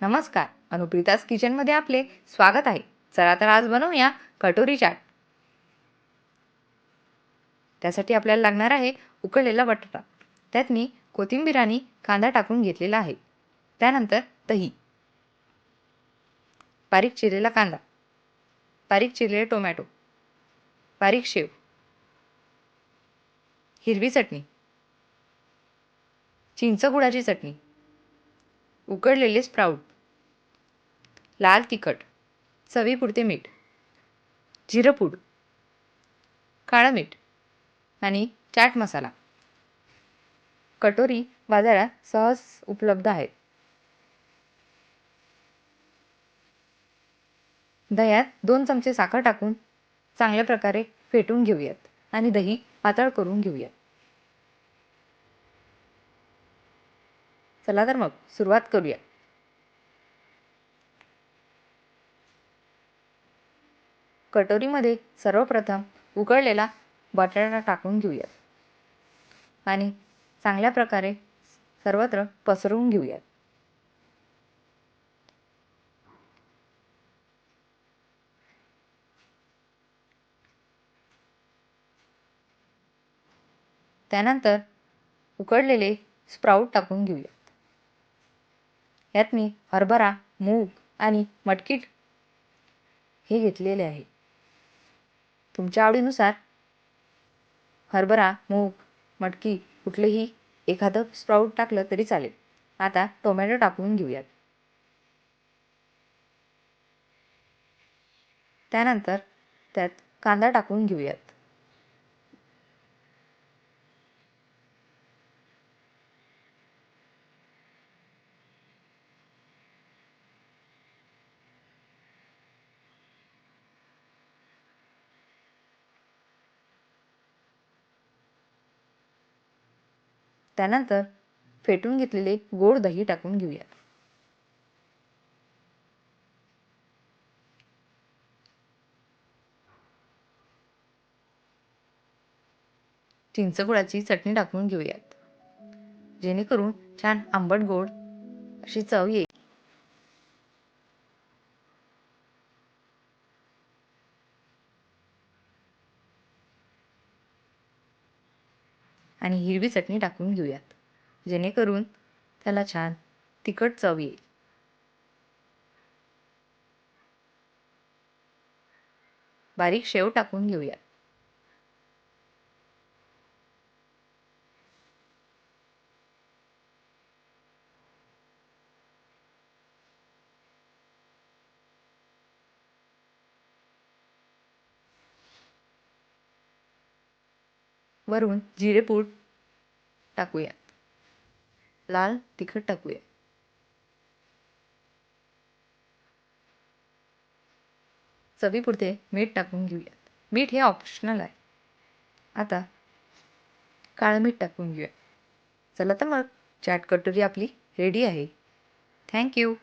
नमस्कार अनुप्रितास किचनमध्ये आपले स्वागत आहे. चला तर आज बनवूया कटोरी चाट. त्यासाठी आपल्याला लागणार आहे उकळलेला बटाटा. त्यात मी कोथिंबीर आणि कांदा टाकून घेतलेला आहे. त्यानंतर दही. बारीक चिरलेला कांदा. बारीक चिरलेले टोमॅटो. बारीक शेव. हिरवी चटणी. चिंच गुळाची चटणी. उकडलेले स्प्राऊट लाल तिखट चवीपुरते मीठ जिरंपूड काळं मीठ आणि चाट मसाला. कटोरी बाजारात सहज उपलब्ध आहेत. दह्यात दोन चमचे साखर टाकून चांगल्या प्रकारे फेटून घेऊयात आणि दही पातळ करून घेऊयात. चला तर मग सुरुवात करूया. कटोरीमध्ये सर्वप्रथम उकळलेला बटाटा टाकून घेऊयात. आणि चांगल्या प्रकारे सर्वत्र पसरवून घेऊयात. त्यानंतर उकडलेले स्प्राऊट टाकून घेऊया यात मी हरभरा मूग आणि मटकी हे घेतलेले आहे. तुमच्या आवडीनुसार हरभरा मूग मटकी कुठलेही एखादं स्प्राऊट टाकलं तरी चालेल. आता टोमॅटो टाकून घेऊयात. त्यानंतर त्यात कांदा टाकून घेऊयात. त्यानंतर फेटून घेतलेले गोड दही टाकून घेऊयात. चिंचगुळाची चटणी टाकून घेऊयात. जेणेकरून छान आंबट गोड अशी चव येईल. आणि हिरवी चटणी टाकून घेऊयात. जेणेकरून त्याला छान तिखट चव येईल. बारीक शेव टाकून घेऊयात. वरून जिरेपूड टाकूया. लाल तिखट टाकूया. चवीपुरते मीठ टाकून घेऊयात मीठ हे ऑप्शनल आहे. आता काळं मीठ टाकून घेऊया. चला तर मग चाट कटोरी आपली रेडी आहे. थँक्यू